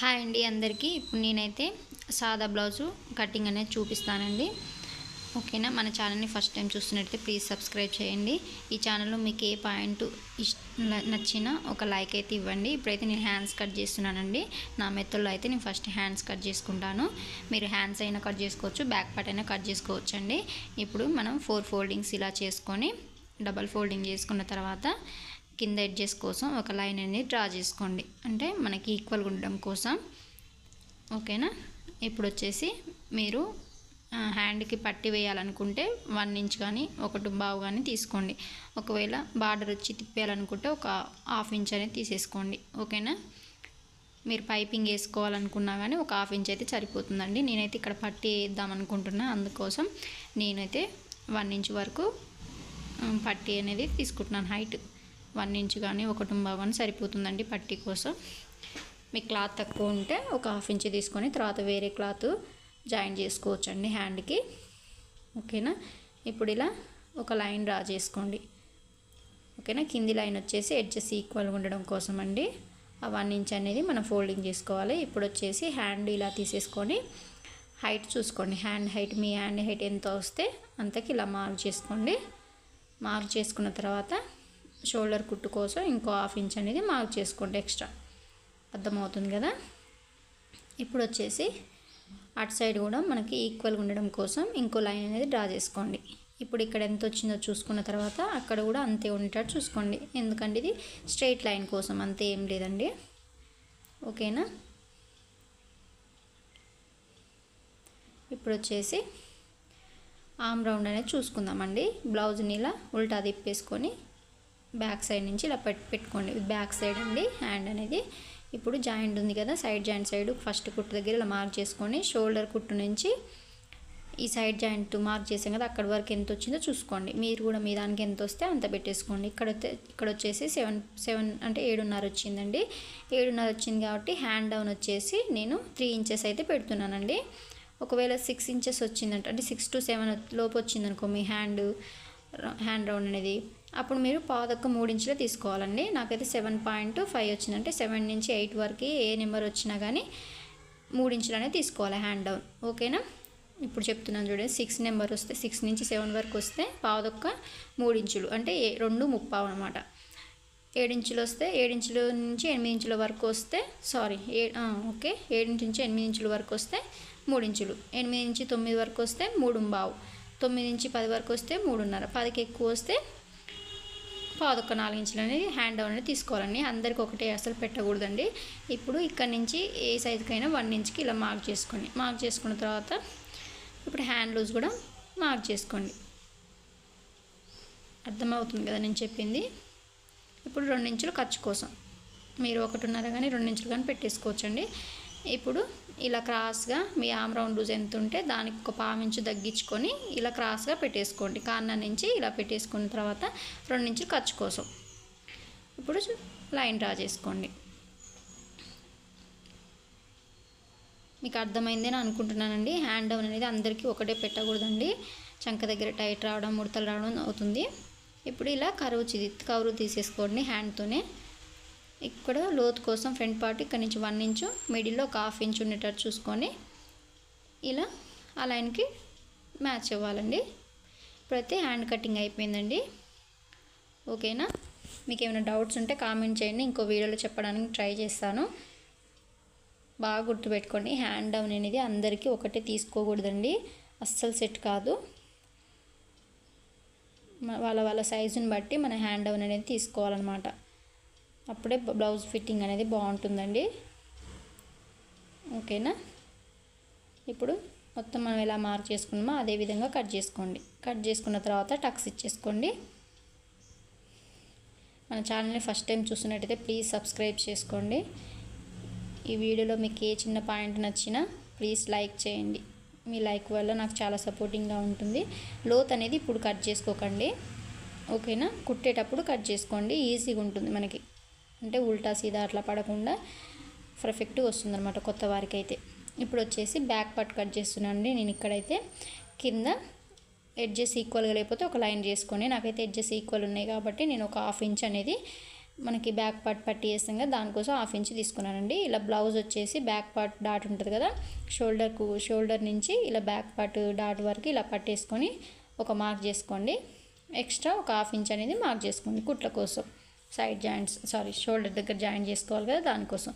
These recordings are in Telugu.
హాయ్ అండి అందరికీ. ఇప్పుడు నేనైతే సాదా బ్లౌజు కటింగ్ అనేది చూపిస్తానండి. ఓకేనా? మన ఛానల్ని ఫస్ట్ టైం చూస్తున్నట్టయితే ప్లీజ్ సబ్స్క్రైబ్ చేయండి. ఈ ఛానల్లో మీకు ఏ పాయింట్ నచ్చినా ఒక లైక్ అయితే ఇవ్వండి. ఇప్పుడైతే నేను హ్యాండ్స్ కట్ చేస్తున్నానండి. నా మెత్తల్లో అయితే నేను ఫస్ట్ హ్యాండ్స్ కట్ చేసుకుంటాను. మీరు హ్యాండ్స్ అయినా కట్ చేసుకోవచ్చు బ్యాక్ పార్ట్ అయినా కట్ చేసుకోవచ్చు అండి ఇప్పుడు మనం ఫోర్ ఫోల్డింగ్స్ ఇలా చేసుకొని డబల్ ఫోల్డింగ్ చేసుకున్న తర్వాత కింద ఎడ్జెస్ కోసం ఒక లైన్ అనేది డ్రా చేసుకోండి. అంటే మనకి ఈక్వల్గా ఉండడం కోసం. ఓకేనా? ఇప్పుడు వచ్చేసి మీరు హ్యాండ్కి పట్టి వేయాలనుకుంటే వన్ ఇంచ్ కానీ ఒకటి బావు కానీ తీసుకోండి. ఒకవేళ బార్డర్ వచ్చి తిప్పేయాలనుకుంటే ఒక హాఫ్ ఇంచ్ అనేది తీసేసుకోండి. ఓకేనా? మీరు పైపింగ్ వేసుకోవాలనుకున్నా కానీ ఒక హాఫ్ ఇంచ్ అయితే సరిపోతుందండి. నేనైతే ఇక్కడ పట్టి వేద్దాం అనుకుంటున్నా అందుకోసం నేనైతే వన్ ఇంచ్ వరకు పట్టి అనేది తీసుకుంటున్నాను హైట్. వన్ ఇంచ్ కానీ ఒకటి బావు సరిపోతుందండి పట్టి కోసం. మీ క్లాత్ తక్కువ ఉంటే ఒక హాఫ్ ఇంచ్ తీసుకొని తర్వాత వేరే క్లాత్ జాయిన్ చేసుకోవచ్చు అండి హ్యాండ్కి. ఓకేనా? ఇప్పుడు ఇలా ఒక లైన్ డ్రా చేసుకోండి. ఓకేనా? కింది లైన్ వచ్చేసి ఎడ్జెస్ ఈక్వల్గా ఉండడం కోసం అండి ఆ వన్ ఇంచ్ అనేది మనం ఫోల్డింగ్ చేసుకోవాలి. ఇప్పుడు వచ్చేసి హ్యాండ్ ఇలా తీసేసుకొని హైట్ చూసుకోండి. హ్యాండ్ హైట్ మీ హ్యాండ్ హైట్ ఎంత వస్తే అంతకి ఇలా మార్క్ చేసుకోండి. మార్క్ చేసుకున్న తర్వాత షోల్డర్ కుట్టు కోసం ఇంకో హాఫ్ ఇంచ్ అనేది మార్క్ చేసుకోండి ఎక్స్ట్రా. అర్థమవుతుంది కదా? ఇప్పుడు వచ్చేసి అటు సైడ్ కూడా మనకి ఈక్వల్గా ఉండడం కోసం ఇంకో లైన్ అనేది డ్రా చేసుకోండి. ఇప్పుడు ఇక్కడ ఎంత వచ్చిందో చూసుకున్న తర్వాత అక్కడ కూడా అంతే ఉండేటట్టు చూసుకోండి. ఎందుకంటే ఇది స్ట్రైట్ లైన్ కోసం అంతే ఏం లేదండి. ఓకేనా? ఇప్పుడు వచ్చేసి ఆమ్ రౌండ్ అనేది చూసుకుందామండి. బ్లౌజ్ని ఇలా ఉల్టా తిప్పేసుకొని బ్యాక్ సైడ్ నుంచి ఇలా పెట్ పెట్టుకోండి. బ్యాక్ సైడ్ అండి. హ్యాండ్ అనేది ఇప్పుడు జాయింట్ ఉంది కదా సైడ్ జాయింట్ సైడ్ ఫస్ట్ కుట్టు దగ్గర ఇలా మార్క్ చేసుకొని షోల్డర్ కుట్టు నుంచి ఈ సైడ్ జాయింట్ మార్క్ చేసాం కదా అక్కడ వరకు ఎంత వచ్చిందో చూసుకోండి. మీరు కూడా మీ దానికి ఎంత వస్తే అంత పెట్టేసుకోండి. ఇక్కడ ఇక్కడ వచ్చేసి సెవెన్ సెవెన్ అంటే ఏడున్నర వచ్చిందండి. ఏడున్నర వచ్చింది కాబట్టి హ్యాండ్ డౌన్ వచ్చేసి నేను త్రీ ఇంచెస్ అయితే పెడుతున్నానండి. ఒకవేళ సిక్స్ ఇంచెస్ వచ్చిందంటే అంటే సిక్స్ టు సెవెన్ లోపు వచ్చిందనుకో మీ హ్యాండ్ హ్యాండ్ రౌండ్ అనేది అప్పుడు మీరు పాదొక్క మూడు తీసుకోవాలండి. నాకైతే సెవెన్ పాయింట్ ఫైవ్ వచ్చిందంటే సెవెన్ నుంచి ఎయిట్ వరకు ఏ నెంబర్ వచ్చినా కానీ మూడు అనేది తీసుకోవాలి హ్యాండ్ డౌన్ ఓకేనా ఇప్పుడు చెప్తున్నాను చూడండి. సిక్స్ నెంబర్ వస్తే సిక్స్ నుంచి సెవెన్ వరకు వస్తే పాదొక్క మూడు ఇంచులు అంటే ఏ- రెండు ముప్పావు అనమాట ఏడించులు వస్తే ఏడించుల నుంచి ఎనిమిది ఇంచుల వరకు వస్తే సారీ ఏ ఓకే. ఏడింటి నుంచి ఎనిమిది ఇంచుల వరకు వస్తే మూడు ఇంచులు ఎనిమిది నుంచి తొమ్మిది వరకు వస్తే మూడు బావు తొమ్మిది నుంచి పది వరకు వస్తే మూడున్నర. పదికి ఎక్కువ వస్తే పాదొక్క నాలుగు ఇంచులు అనేది హ్యాండ్ డౌన్ అనేది తీసుకోవాలండి. అందరికి ఒకటే అసలు పెట్టకూడదండి. ఇప్పుడు ఇక్కడ నుంచి ఏ సైజుకైనా వన్ ఇంచ్కి ఇలా మార్క్ చేసుకోండి. మార్క్ చేసుకున్న తర్వాత ఇప్పుడు హ్యాండ్ లూజ్ కూడా మార్క్ చేసుకోండి. అర్థమవుతుంది కదా నేను చెప్పింది? ఇప్పుడు రెండు ఇంచులు ఖర్చు కోసం. మీరు ఒకటిన్నర కానీ రెండు ఇంచులు కానీ పెట్టేసుకోవచ్చండి. ఇప్పుడు ఇలా క్రాస్గా మీ ఆమ్ రౌండ్ లూజ్ ఎంత ఉంటే దానికి ఒక పావించు తగ్గించుకొని ఇలా క్రాస్గా పెట్టేసుకోండి. కార్నర్ నుంచి ఇలా పెట్టేసుకున్న తర్వాత రెండు నుంచి ఖర్చు కోసం. ఇప్పుడు లైన్ డ్రా చేసుకోండి. మీకు అర్థమైందని అనుకుంటున్నానండి. హ్యాండ్ డౌన్ అనేది అందరికీ ఒకటే పెట్టకూడదండి. చంక దగ్గర టైట్ రావడం ముడతలు రావడం అవుతుంది. ఇప్పుడు ఇలా కరువు చిది కరువు తీసేసుకోండి హ్యాండ్తోనే. ఇక్కడ లోతు కోసం ఫ్రంట్ పార్ట్ ఇక్కడ నుంచి వన్ ఇంచు మిడిల్లో ఒక హాఫ్ ఇంచ్ ఉండేటట్టు చూసుకొని ఇలా ఆ లైన్కి మ్యాచ్ ఇవ్వాలండి ఇప్పుడైతే హ్యాండ్ కటింగ్ అయిపోయిందండి. ఓకేనా? మీకు ఏమైనా డౌట్స్ ఉంటే కామెంట్ చేయండి. ఇంకో వీడియోలో చెప్పడానికి ట్రై చేస్తాను. బాగా గుర్తుపెట్టుకోండి హ్యాండ్ డౌన్ అనేది అందరికీ ఒకటే తీసుకోకూడదండి. అస్సలు సెట్ కాదు. వాళ్ళ వాళ్ళ సైజుని బట్టి మన హ్యాండ్ డౌన్ అనేది తీసుకోవాలన్నమాట. అప్పుడే బ్లౌజ్ ఫిట్టింగ్ అనేది బాగుంటుందండి. ఓకేనా? ఇప్పుడు మొత్తం మనం ఎలా మార్క్ చేసుకున్నామో అదే విధంగా కట్ చేసుకోండి. కట్ చేసుకున్న తర్వాత టక్స్ ఇచ్చేసుకోండి. మన ఛానల్ని ఫస్ట్ టైం చూస్తున్నట్టయితే ప్లీజ్ సబ్స్క్రైబ్ చేసుకోండి. ఈ వీడియోలో మీకు ఏ చిన్న పాయింట్ నచ్చినా ప్లీజ్ లైక్ చేయండి. మీ లైక్ వల్ల నాకు చాలా సపోర్టింగ్గా ఉంటుంది. లోత్ అనేది ఇప్పుడు కట్ చేసుకోకండి. ఓకేనా? కుట్టేటప్పుడు కట్ చేసుకోండి. ఈజీగా ఉంటుంది మనకి. అంటే ఉల్టా సీదా అట్లా పడకుండా పర్ఫెక్ట్గా వస్తుంది అనమాట కొత్త వారికి అయితే ఇప్పుడు వచ్చేసి బ్యాక్ పార్ట్ కట్ చేస్తున్నానండి. నేను ఇక్కడైతే కింద ఎడ్జెస్ ఈక్వల్గా లేకపోతే ఒక లైన్ చేసుకొని నాకైతే ఎడ్జెస్ ఈక్వల్ ఉన్నాయి కాబట్టి నేను ఒక హాఫ్ ఇంచ్ అనేది మనకి బ్యాక్ పార్ట్ పట్టి వేస్తాం కదా దానికోసం హాఫ్ ఇంచ్ తీసుకున్నానండి. ఇలా బ్లౌజ్ వచ్చేసి బ్యాక్ పార్ట్ డాట్ ఉంటుంది కదా షోల్డర్కు షోల్డర్ నుంచి ఇలా బ్యాక్ పార్ట్ డాట్ వరకు ఇలా పట్టేసుకొని ఒక మార్క్ చేసుకోండి. ఎక్స్ట్రా ఒక హాఫ్ ఇంచ్ అనేది మార్క్ చేసుకోండి కుట్ల కోసం. సైడ్ జాయింట్స్ సారీ షోల్డర్ దగ్గర జాయింట్ చేసుకోవాలి కదా దానికోసం.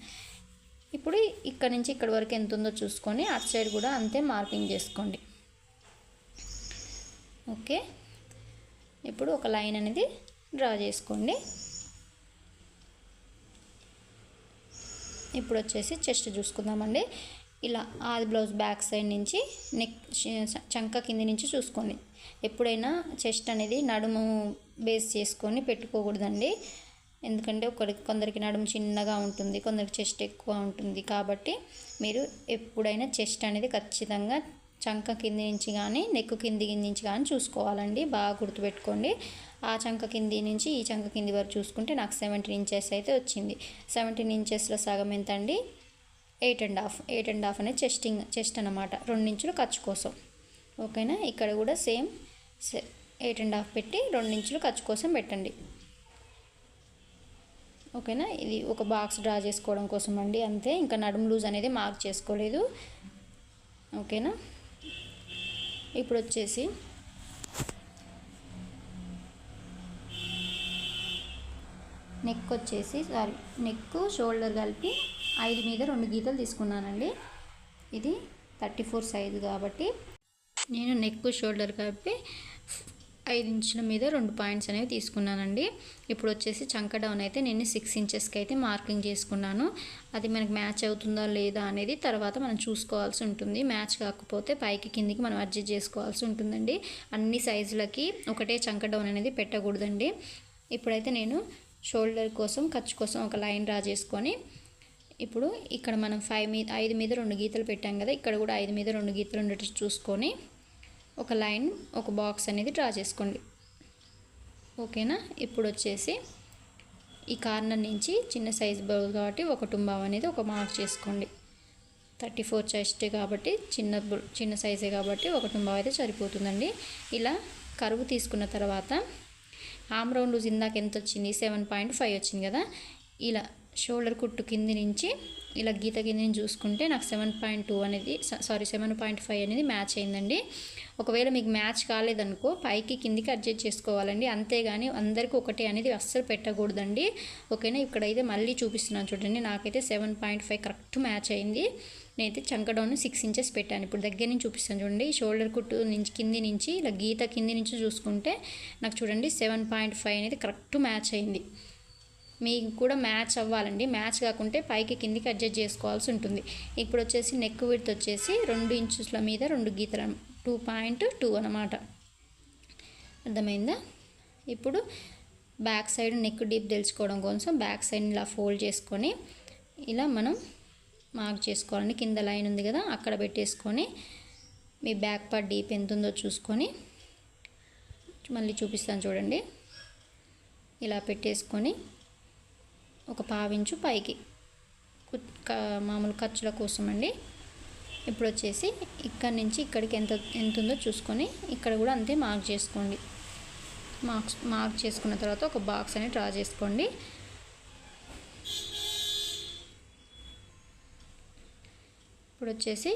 ఇప్పుడు ఇక్కడ నుంచి ఇక్కడ వరకు ఎంత ఉందో చూసుకొని అటు సైడ్ కూడా అంతే మార్కింగ్ చేసుకోండి. ఓకే? ఇప్పుడు ఒక లైన్ అనేది డ్రా చేసుకోండి. ఇప్పుడు వచ్చేసి చెస్ట్ చూసుకుందామండి. ఇలా ఆది బ్లౌజ్ బ్యాక్ సైడ్ నుంచి నెక్ చంక కింది నుంచి చూసుకోండి. ఎప్పుడైనా చెస్ట్ అనేది నడుము బేస్ చేసుకొని పెట్టుకోకూడదండి. ఎందుకంటే ఒకరికి కొందరికి నడుము చిన్నగా ఉంటుంది కొందరికి చెస్ట్ ఎక్కువ ఉంటుంది కాబట్టి మీరు ఎప్పుడైనా చెస్ట్ అనేది ఖచ్చితంగా చంక కింది నుంచి కానీ నెక్ కింది నుంచి కానీ చూసుకోవాలండి. బాగా గుర్తుపెట్టుకోండి. ఆ చంక కింది నుంచి ఈ చంక కింది వరకు చూసుకుంటే నాకు సెవెంటీన్ ఇంచెస్ అయితే వచ్చింది. సెవెంటీన్ ఇంచెస్లో సగం ఎంత అండి eight and half eight and half అనేది చెస్టింగ్ చెస్ట్ అనమాట రెండు ఇంచులు ఖర్చు కోసం. ఓకేనా? ఇక్కడ కూడా సేమ్ ఎయిట్ అండ్ హాఫ్ పెట్టి రెండు ఇంచులు ఖర్చు కోసం పెట్టండి. ఓకేనా? ఇది ఒక బాక్స్ డ్రా చేసుకోవడం కోసం అండి అంతే. ఇంకా నడుము లూజ్ అనేది మార్క్ చేసుకోలేదు. ఓకేనా? ఇప్పుడు వచ్చేసి నెక్ వచ్చేసి సారీ నెక్ షోల్డర్ కలిపి ఐదు మీద రెండు గీతలు తీసుకున్నానండి. ఇది థర్టీ ఫోర్ సైజు కాబట్టి నేను నెక్ షోల్డర్ కలిపి ఐదు ఇంచుల మీద రెండు పాయింట్స్ అనేవి తీసుకున్నానండి. ఇప్పుడు వచ్చేసి చంక డౌన్ అయితే నేను సిక్స్ ఇంచెస్కి అయితే మార్కింగ్ చేసుకున్నాను. అది మనకి మ్యాచ్ అవుతుందా లేదా అనేది తర్వాత మనం చూసుకోవాల్సి ఉంటుంది. మ్యాచ్ కాకపోతే పైకి కిందికి మనం అడ్జస్ట్ చేసుకోవాల్సి ఉంటుందండి. అన్ని సైజులకి ఒకటే చంక డౌన్ అనేది పెట్టకూడదండి. ఇప్పుడైతే నేను షోల్డర్ కోసం ఖర్చు కోసం ఒక లైన్ డ్రా చేసుకొని ఇప్పుడు ఇక్కడ మనం ఫైవ్ మీద ఐదు మీద రెండు గీతలు పెట్టాం కదా ఇక్కడ కూడా ఐదు మీద రెండు గీతలు ఉండేటట్టు చూసుకొని ఒక లైన్ ఒక బాక్స్ అనేది డ్రా చేసుకోండి. ఓకేనా? ఇప్పుడు వచ్చేసి ఈ కార్నర్ నుంచి చిన్న సైజ్ బౌల్ కాబట్టి ఒక టుంబావ్ అనేది ఒక మార్క్ చేసుకోండి. థర్టీ ఫోర్ చెస్ట్ కాబట్టి చిన్న చిన్న సైజే కాబట్టి ఒక టుంబావ్ అయితే సరిపోతుందండి. ఇలా కరువు తీసుకున్న తర్వాత ఆమ్ రౌండ్ లూజ్ ఇందాక ఎంత వచ్చింది? సెవెన్ పాయింట్ ఫైవ్ వచ్చింది కదా? ఇలా షోల్డర్ కుట్టు కింది నుంచి ఇలా గీత కింద చూసుకుంటే నాకు సెవెన్ పాయింట్ టూ అనేది సారీ సెవెన్ పాయింట్ ఫైవ్ అనేది మ్యాచ్ అయిందండి. ఒకవేళ మీకు మ్యాచ్ కాలేదనుకో పైకి కిందికి అడ్జస్ట్ చేసుకోవాలండి. అంతేగాని అందరికీ ఒకటే అనేది అస్సలు పెట్టకూడదండి. ఓకేనా? ఇక్కడైతే మళ్ళీ చూపిస్తున్నాను చూడండి. నాకైతే seven point five correct match అయింది. నేనైతే చంకడౌన్ సిక్స్ ఇంచెస్ పెట్టాను. ఇప్పుడు దగ్గర నుంచి చూపిస్తాను చూడండి. షోల్డర్ కుట్టు నుంచి కింది నుంచి ఇలా గీత కింది నుంచి చూసుకుంటే నాకు చూడండి సెవెన్ పాయింట్ ఫైవ్ అనేది కరెక్ట్ మ్యాచ్ అయింది. మీకు కూడా మ్యాచ్ అవ్వాలండి. మ్యాచ్ కాకుంటే పైకి కిందికి అడ్జస్ట్ చేసుకోవాల్సి ఉంటుంది. ఇప్పుడు వచ్చేసి నెక్ విడ్త్ వచ్చేసి రెండు ఇంచుల మీద రెండు గీతలు టూ పాయింట్ టూ అనమాట అర్థమైందా? ఇప్పుడు బ్యాక్ సైడ్ నెక్ డీప్ తెలుసుకోవడం కోసం బ్యాక్ సైడ్ ఇలా ఫోల్డ్ చేసుకొని ఇలా మనం మార్క్ చేసుకోవాలండి. కింద లైన్ ఉంది కదా అక్కడ పెట్టేసుకొని మీ బ్యాక్ పార్ట్ డీప్ ఎంత ఉందో చూసుకొని మళ్ళీ చూపిస్తాను చూడండి. ఇలా పెట్టేసుకొని ఒక పావించు పైకి. మామూలు ఖర్చుల కోసం అండి ఇప్పుడు వచ్చేసి ఇక్కడ నుంచి ఇక్కడికి ఎంత ఎంత ఉందో చూసుకొని ఇక్కడ కూడా అంతే మార్క్ చేసుకోండి. మార్క్స్ మార్క్ చేసుకున్న తర్వాత ఒక బాక్స్ అనేది డ్రా చేసుకోండి. ఇప్పుడు వచ్చేసి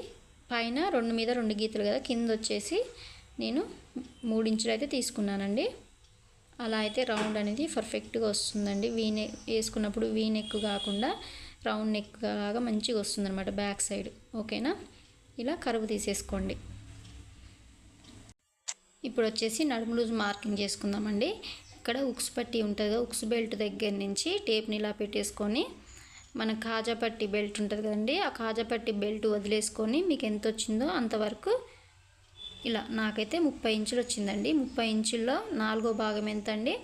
పైన రెండు మీద రెండు గీతలు కదా కింద వచ్చేసి నేను మూడించులు అయితే తీసుకున్నానండి. అలా అయితే రౌండ్ అనేది పర్ఫెక్ట్గా వస్తుందండి. వీనె వేసుకున్నప్పుడు వీ నెక్ కాకుండా రౌండ్ నెక్ లాగా మంచిగా వస్తుంది అనమాట బ్యాక్ సైడ్. ఓకేనా? ఇలా కరువు తీసేసుకోండి. ఇప్పుడు వచ్చేసి నడుము లూజ్ మార్కింగ్ చేసుకుందామండి. ఇక్కడ ఉక్స్ పట్టి ఉంటుంది ఉక్స్ బెల్ట్ దగ్గర నుంచి టేప్ని ఇలా పెట్టేసుకొని మన కాజాపట్టి బెల్ట్ ఉంటుంది కదండి ఆ కాజాపట్టి బెల్ట్ వదిలేసుకొని మీకు ఎంత వచ్చిందో అంతవరకు ఇలా నాకైతే ముప్పై ఇంచులు వచ్చిందండి. ముప్పై ఇంచుల్లో నాలుగో భాగం ఎంత అండి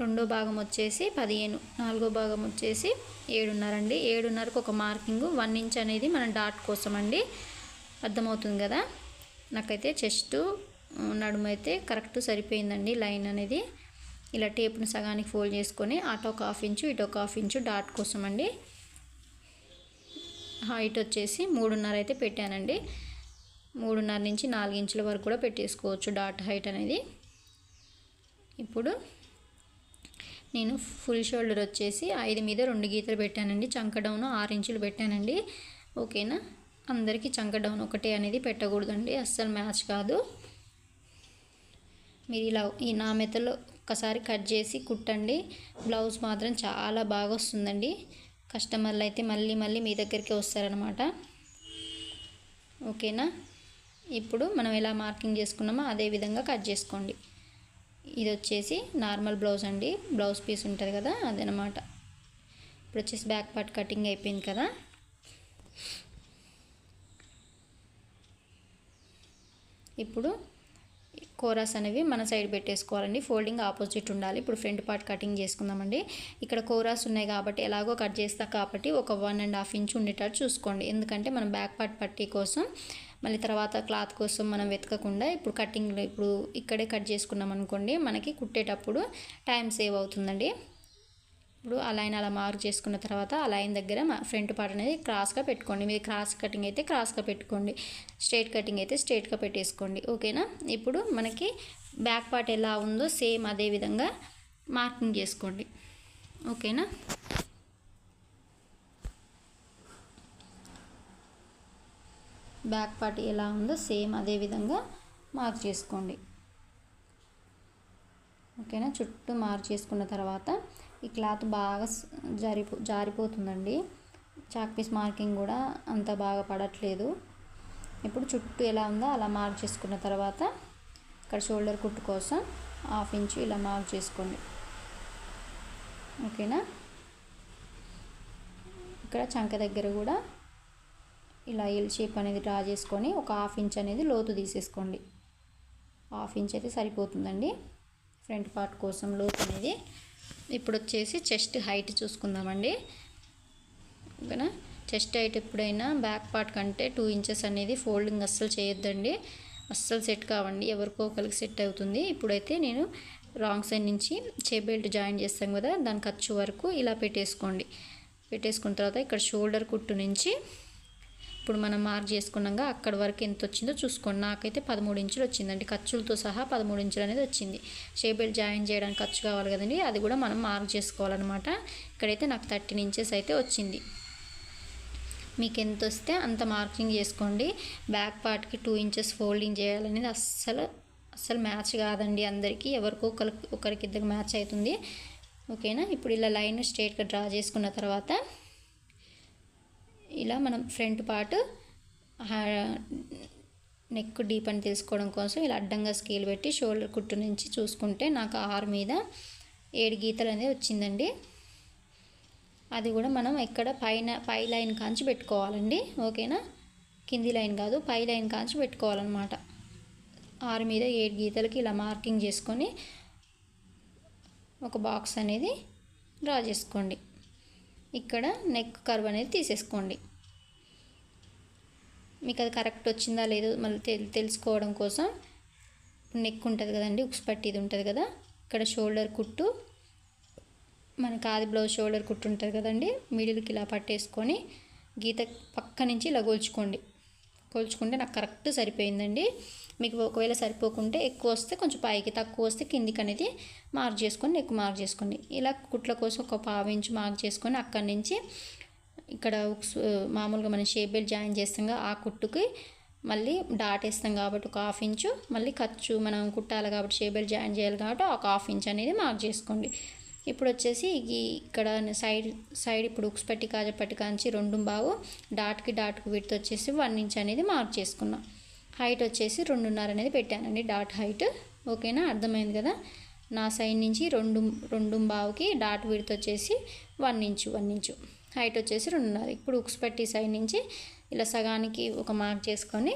రెండో భాగం వచ్చేసి పదిహేను. నాలుగో భాగం వచ్చేసి ఏడున్నర అండి. ఏడున్నరకు ఒక మార్కింగ్ వన్ ఇంచ్ అనేది మన డాట్ కోసం అండి అర్థమవుతుంది కదా? నాకైతే చెస్ట్ నడుము అయితే కరెక్ట్ సరిపోయిందండి లైన్ అనేది. ఇలా టేప్ను సగానికి ఫోల్డ్ చేసుకొని అటు ఒక హాఫ్ ఇంచు ఇటు ఒక హాఫ్ ఇంచు డాట్ కోసం అండి హైట్ వచ్చేసి మూడున్నర అయితే పెట్టానండి. మూడున్నర నుంచి నాలుగు ఇంచుల వరకు కూడా పెట్టేసుకోవచ్చు డాట్ హైట్ అనేది. ఇప్పుడు నేను ఫుల్ షోల్డర్ వచ్చేసి ఐదు మీద రెండు గీతలు పెట్టానండి. చంక డౌన్ ఆరు ఇంచులు పెట్టానండి. ఓకేనా? అందరికీ చంక డౌన్ ఒకటే అనేది పెట్టకూడదండి. అస్సలు మ్యాచ్ కాదు. మీరు ఇలా ఈ నా మెతలో ఒక్కసారి కట్ చేసి కుట్టండి. బ్లౌజ్ మాత్రం చాలా బాగా వస్తుందండి. కస్టమర్లు అయితే మళ్ళీ మళ్ళీ మీ దగ్గరికి వస్తారనమాట ఓకేనా? ఇప్పుడు మనం ఎలా మార్కింగ్ చేసుకున్నామో అదే విధంగా కట్ చేసుకోండి. ఇది వచ్చేసి నార్మల్ బ్లౌజ్ అండి. బ్లౌజ్ పీస్ ఉంటుంది కదా అదనమాట. ఇప్పుడు వచ్చేసి బ్యాక్ పార్ట్ కటింగ్ అయిపోయింది కదా. ఇప్పుడు కోరాస్ అనేవి మన సైడ్ పెట్టేసుకోవాలండి. ఫోల్డింగ్ ఆపోజిట్ ఉండాలి. ఇప్పుడు ఫ్రంట్ పార్ట్ కటింగ్ చేసుకుందామండి. ఇక్కడ కోరాస్ ఉన్నాయి కాబట్టి ఎలాగో కట్ చేస్తా కాబట్టి ఒక వన్ అండ్ హాఫ్ ఇంచ్ ఉండేటట్టు చూసుకోండి. ఎందుకంటే మనం బ్యాక్ పార్ట్ పట్టీ కోసం మళ్ళీ తర్వాత క్లాత్ కోసం మనం వెతకకుండా ఇప్పుడు కటింగ్ ఇప్పుడు ఇక్కడే కట్ చేసుకున్నాం అనుకోండి మనకి కుట్టేటప్పుడు టైం సేవ్ అవుతుందండి. ఇప్పుడు ఆ లైన్ అలా మార్క్ చేసుకున్న తర్వాత ఆ లైన్ దగ్గర ఫ్రంట్ పార్ట్ అనేది క్రాస్గా పెట్టుకోండి. మీరు క్రాస్ కటింగ్ అయితే క్రాస్గా పెట్టుకోండి. స్ట్రేట్ కటింగ్ అయితే స్ట్రేట్గా పెట్టేసుకోండి. ఓకేనా ఇప్పుడు మనకి బ్యాక్ పార్ట్ ఎలా ఉందో సేమ్ అదే విధంగా మార్కింగ్ చేసుకోండి. ఓకేనా బ్యాక్ పార్ట్ ఎలా ఉందో సేమ్ అదే విధంగా మార్క్ చేసుకోండి. ఓకేనా? చుట్టూ మార్క్ చేసుకున్న తర్వాత ఈ క్లాత్ బాగా జారిపో జారిపోతుందండి. చాక్ పీస్ మార్కింగ్ కూడా అంత బాగా పడట్లేదు. ఇప్పుడు చుట్టూ ఎలా ఉందో అలా మార్క్ చేసుకున్న తర్వాత ఇక్కడ షోల్డర్ కుట్టు కోసం హాఫ్ ఇంచు ఇలా మార్క్ చేసుకోండి. ఓకేనా? ఇక్కడ చంక దగ్గర కూడా ఇలా ఎల్ షేప్ అనేది డ్రా చేసుకొని ఒక హాఫ్ ఇంచ్ అనేది లోతు తీసేసుకోండి. హాఫ్ ఇంచ్ అయితే సరిపోతుందండి. ఫ్రంట్ పార్ట్ కోసం లోతు అనేది ఇప్పుడు వచ్చేసి చెస్ట్ హైట్ చూసుకుందామండి. ఓకేనా? చెస్ట్ హైట్ ఎప్పుడైనా బ్యాక్ పార్ట్ కంటే టూ ఇంచెస్ అనేది ఫోల్డింగ్ అస్సలు చేయొద్దండి. అస్సలు సెట్ కావండి. ఎవరికో ఒకరికి సెట్ అవుతుంది. ఇప్పుడైతే నేను రాంగ్ సైడ్ నుంచి చే బెల్ట్ జాయిన్ చేస్తాం కదా దాని ఖర్చు వరకు ఇలా పెట్టేసుకోండి. పెట్టేసుకున్న తర్వాత ఇక్కడ షోల్డర్ కుట్టు నుంచి ఇప్పుడు మనం మార్క్ చేసుకున్నాక అక్కడ వరకు ఎంత వచ్చిందో చూసుకోండి. నాకైతే పదమూడు ఇంచులు వచ్చిందండి. ఖర్చులతో సహా పదమూడు ఇంచులు అనేది వచ్చింది. షేబెల్ జాయిన్ చేయడానికి ఖర్చు కావాలి కదండి. అది కూడా మనం మార్క్ చేసుకోవాలన్నమాట. ఇక్కడైతే నాకు థర్టీన్ ఇంచెస్ అయితే వచ్చింది. మీకు ఎంత వస్తే అంత మార్కింగ్ చేసుకోండి. బ్యాక్ పార్ట్కి టూ ఇంచెస్ ఫోల్డింగ్ చేయాలనేది అస్సలు అస్సలు మ్యాచ్ కాదండి అందరికీ. ఎవరికో ఒకరికి ఒకరికి ఇద్దరు మ్యాచ్ అవుతుంది. ఓకేనా? ఇప్పుడు ఇలా లైన్ స్ట్రేట్గా డ్రా చేసుకున్న తర్వాత ఇలా మనం ఫ్రంట్ పార్ట్ నెక్ డీప్ అని తెలుసుకోవడం కోసం ఇలా అడ్డంగా స్కేల్ పెట్టి షోల్డర్ కుట్టు నుంచి చూసుకుంటే నాకు ఆరు మీద ఏడు గీతలు అనేది వచ్చిందండి. అది కూడా మనం ఎక్కడ పైన పై లైన్ కాంచి పెట్టుకోవాలండి. ఓకేనా కింది లైన్ కాదు పై లైన్ కాంచి పెట్టుకోవాలన్నమాట. ఆరు మీద ఏడు గీతలకి ఇలా మార్కింగ్ చేసుకొని ఒక బాక్స్ అనేది డ్రా చేసుకోండి. ఇక్కడ నెక్ కర్వ్ అనేది తీసేసుకోండి. మీకు అది కరెక్ట్ వచ్చిందా లేదో మళ్ళీ తెల్ తెలుసుకోవడం కోసం నెక్ ఉంటుంది కదండి ఉక్స్ పట్టిది ఉంటుంది కదా ఇక్కడ షోల్డర్ కుట్టు మనకి ఆది బ్లౌజ్ షోల్డర్ కుట్టు ఉంటుంది కదండి మిడిల్కి ఇలా పట్టేసుకొని గీత పక్క నుంచి ఇలా గోల్చుకోండి. కొలుచుకుంటే నాకు కరెక్ట్ సరిపోయిందండి. మీకు ఒకవేళ సరిపోకుంటే ఎక్కువ వస్తే కొంచెం పైకి తక్కువ వస్తే కిందికి అనేది మార్క్ చేసుకొని ఎక్కువ మార్క్ చేసుకోండి. ఇలా కుట్ల కోసం ఒక పావు ఇంచు మార్క్ చేసుకొని అక్కడి నుంచి ఇక్కడ మామూలుగా మనం షేప్ బెల్ట్ జాయిన్ చేస్తాం ఆ కుట్టుకి మళ్ళీ డాట్ వేస్తాం కాబట్టి ఒక హాఫ్ ఇంచు. మళ్ళీ ఖర్చు మనం కుట్టాలి కాబట్టి షేప్ బెల్ట్ జాయిన్ చేయాలి కాబట్టి ఒక హాఫ్ ఇంచ్ అనేది మార్క్ చేసుకోండి. ఇప్పుడు వచ్చేసి ఈ ఇక్కడ సైడ్ సైడ్ ఇప్పుడు ఉక్స్ పట్టి కాజపట్టి కాంచి రెండు బావు డాట్కి డాట్కి విడత వచ్చేసి వన్ ఇంచ్ అనేది మార్క్ చేసుకున్నాం. హైట్ వచ్చేసి రెండున్నర అనేది పెట్టానండి డాట్ హైట్. ఓకేనా? అర్థమైంది కదా? నా సైడ్ నుంచి రెండు రెండు బావుకి డాట్ విడత వచ్చేసి one inch one inch. Height వచ్చేసి రెండున్నర. ఇప్పుడు ఉక్స్ పట్టి సైడ్ నుంచి ఇలా సగానికి ఒక మార్క్ చేసుకొని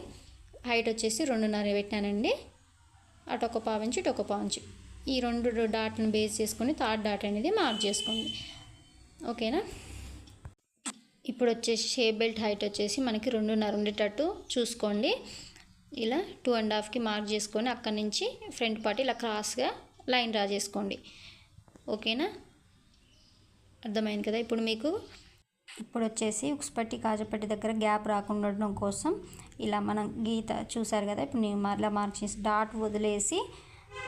హైట్ వచ్చేసి రెండున్నర పెట్టానండి. అటు ఒక పావించి ఇటు ఒక పావించి ఈ రెండు డాట్ను బేస్ చేసుకొని థర్డ్ డాట్ అనేది మార్క్ చేసుకోండి. ఓకేనా? ఇప్పుడు వచ్చేసి షేప్ బెల్ట్ హైట్ వచ్చేసి మనకి రెండున్నర ఉండేటట్టు చూసుకోండి. ఇలా టూ అండ్ హాఫ్కి మార్క్ చేసుకొని అక్కడి నుంచి ఫ్రంట్ పార్ట్ ఇలా క్రాస్గా లైన్ డ్రా చేసుకోండి. ఓకేనా? అర్థమైంది కదా? ఇప్పుడు మీకు ఇప్పుడు వచ్చేసి ఉక్స్పట్టి కాజపట్టి దగ్గర గ్యాప్ రాకుండా ఉండడం కోసం ఇలా మనం గీత చూసారు కదా? ఇప్పుడు నేను మరలా మార్క్ చేసి డాట్ వదిలేసి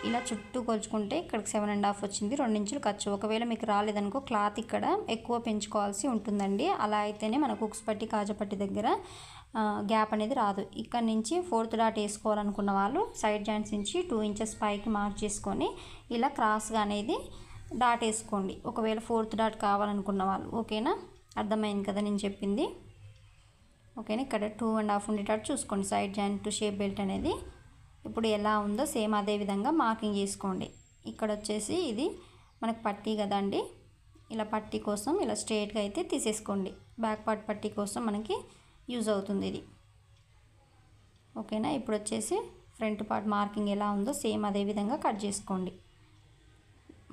ఇలా చుట్టూ కొలుచుకుంటే ఇక్కడికి సెవెన్ అండ్ హాఫ్ వచ్చింది. రెండు ఇంచులు ఖర్చు. ఒకవేళ మీకు రాలేదనుకో క్లాత్ ఇక్కడ ఎక్కువ పెంచుకోవాల్సి ఉంటుందండి. అలా అయితేనే మనకు కుక్స్ పట్టి కాజపట్టి దగ్గర గ్యాప్ అనేది రాదు. ఇక్కడ నుంచి ఫోర్త్ డాట్ వేసుకోవాలనుకున్న వాళ్ళు సైడ్ జాయింట్స్ నుంచి టూ ఇంచెస్ పైకి మార్క్ చేసుకొని ఇలా క్రాస్గా అనేది డాట్ వేసుకోండి. ఒకవేళ ఫోర్త్ డాట్ కావాలనుకున్న వాళ్ళు ఓకేనా అర్థమైంది కదా నేను చెప్పింది? ఓకేనా ఇక్కడ టూ అండ్ హాఫ్ ఉండేటట్టు చూసుకోండి. Side joint to shape belt అనేది. ఇప్పుడు ఎలా ఉందో సేమ్ అదే విధంగా మార్కింగ్ చేసుకోండి. ఇక్కడ వచ్చేసి ఇది మనకు పట్టీ కదండి. ఇలా పట్టీ కోసం ఇలా స్ట్రేట్గా అయితే తీసేసుకోండి. బ్యాక్ పార్ట్ పట్టీ కోసం మనకి యూజ్ అవుతుంది ఇది. ఓకేనా? ఇప్పుడు వచ్చేసి ఫ్రంట్ పార్ట్ మార్కింగ్ ఎలా ఉందో సేమ్ అదే విధంగా కట్ చేసుకోండి.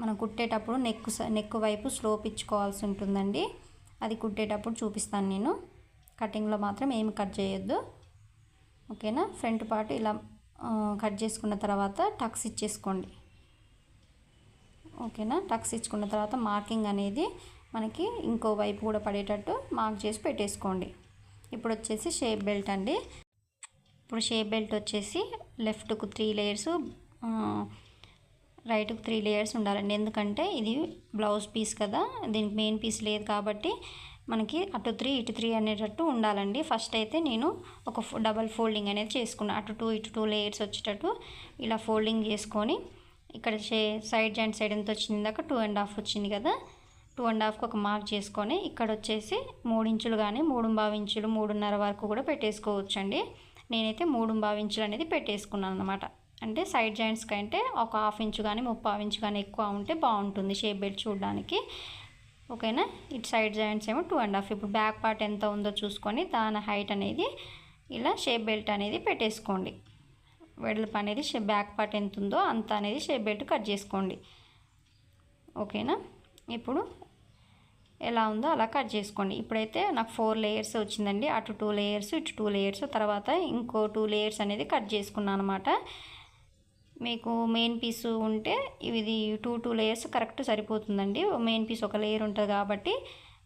మనం కుట్టేటప్పుడు నెక్ నెక్ వైపు స్లోప్ ఇచ్చుకోవాల్సి ఉంటుందండి. అది కుట్టేటప్పుడు చూపిస్తాను నేను. కటింగ్లో మాత్రం ఏమి కట్ చేయొద్దు. ఓకేనా? ఫ్రంట్ పార్ట్ ఇలా కట్ చేసుకున్న తర్వాత టక్స్ ఇచ్చేసుకోండి. ఓకేనా? టక్స్ ఇచ్చుకున్న తర్వాత మార్కింగ్ అనేది మనకి ఇంకో వైపు కూడా పడేటట్టు మార్క్ చేసి పెట్టేసుకోండి. ఇప్పుడు వచ్చేసి షేప్ బెల్ట్ అండి. ఇప్పుడు షేప్ బెల్ట్ వచ్చేసి లెఫ్ట్కు త్రీ లేయర్స్ రైట్కు త్రీ లేయర్స్ ఉండాలండి. ఎందుకంటే ఇది బ్లౌజ్ పీస్ కదా దీనికి మెయిన్ పీస్ లేదు కాబట్టి మనకి అటు త్రీ ఇటు త్రీ అనేటట్టు ఉండాలండి. ఫస్ట్ అయితే నేను ఒక డబల్ ఫోల్డింగ్ అనేది చేసుకున్నాను అటు టూ ఇటు టూ లేయర్స్ వచ్చేటట్టు ఇలా ఫోల్డింగ్ చేసుకొని ఇక్కడ సైడ్ జాయింట్ సైడ్ ఎంత వచ్చింది దాకా టూ అండ్ హాఫ్ వచ్చింది కదా? టూ అండ్ హాఫ్కి ఒక మార్క్ చేసుకొని ఇక్కడ వచ్చేసి మూడు ఇంచులు కానీ మూడు భావించులు మూడున్నర వరకు కూడా పెట్టేసుకోవచ్చు అండి నేనైతే మూడు భావించులు అనేది పెట్టేసుకున్నాను అనమాట అంటే సైడ్ జాయింట్స్ కంటే ఒక హాఫ్ ఇంచు కానీ ముప్పై ఇంచు కానీ ఎక్కువ ఉంటే బాగుంటుంది. షేప్ బెల్ట్ చూడడానికి. ఓకేనా? ఇటు సైడ్ జాయింట్స్ ఏమో టూ అండ్ హాఫ్ ఇప్పుడు బ్యాక్ పార్ట్ ఎంత ఉందో చూసుకొని దాని హైట్ అనేది ఇలా షేప్ బెల్ట్ అనేది పెట్టేసుకోండి. వెడల్పు అనేది బ్యాక్ పార్ట్ ఎంత ఉందో అంత అనేది షేప్ బెల్ట్ కట్ చేసుకోండి. ఓకేనా? ఇప్పుడు ఎలా ఉందో అలా కట్ చేసుకోండి. ఇప్పుడైతే నాకు ఫోర్ లేయర్స్ వచ్చిందండి. అటు టూ లేయర్స్ ఇటు టూ లేయర్స్ తర్వాత ఇంకో టూ లేయర్స్ అనేది కట్ చేసుకున్నాను అనమాట మీకు మెయిన్ పీస్ ఉంటే ఇది టూ టూ లేయర్స్ కరెక్ట్ సరిపోతుందండి. మెయిన్ పీస్ ఒక లేయర్ ఉంటుంది కాబట్టి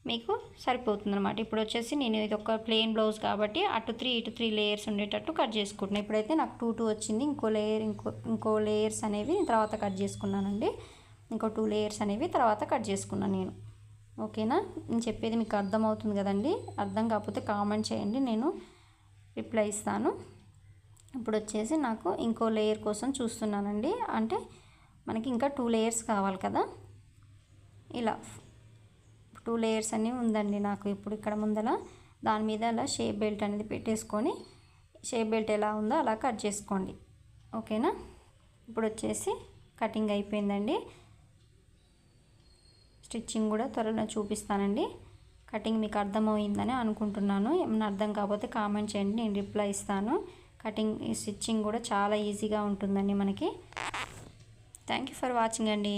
మీకు సరిపోతుందన్నమాట. ఇప్పుడు వచ్చేసి నేను ఇది ఒక ప్లెయిన్ బ్లౌజ్ కాబట్టి అటు త్రీ ఇటు త్రీ లేయర్స్ ఉండేటట్టు కట్ చేసుకుంటున్నాను ఇప్పుడైతే నాకు టూ టూ వచ్చింది. ఇంకో లేయర్ ఇంకో ఇంకో లేయర్స్ అనేవి తర్వాత కట్ చేసుకున్నానండి. ఇంకో టూ లేయర్స్ అనేవి తర్వాత కట్ చేసుకున్నాను నేను. ఓకేనా? నేను చెప్పేది మీకు అర్థమవుతుంది కదండి. అర్థం కాకపోతే కామెంట్ చేయండి. నేను రిప్లై ఇస్తాను. ఇప్పుడు వచ్చేసి నాకు ఇంకో లేయర్ కోసం చూస్తున్నానండి. అంటే మనకి ఇంకా టూ లేయర్స్ కావాలి కదా? ఇలా టూ లేయర్స్ అని ఉందండి నాకు ఇప్పుడు ఇక్కడ ముందల. దాని మీద అలా షేప్ బెల్ట్ అనేది పెట్టేసుకొని షేప్ బెల్ట్ ఎలా ఉందో అలా కట్ చేసుకోండి. ఓకేనా ఇప్పుడు వచ్చేసి కటింగ్ అయిపోయిందండి. స్టిచ్చింగ్ కూడా త్వరలో చూపిస్తానండి. కటింగ్ మీకు అర్థమవుతుందని అనుకుంటున్నాను. ఏమైనా అర్థం కాకపోతే కామెంట్ చేయండి నేను రిప్లై ఇస్తాను. కటింగ్ స్టిచ్చింగ్ కూడా చాలా ఈజీగా ఉంటుందండి మనకి. థ్యాంక్ యూ ఫర్ వాచింగ్ అండి.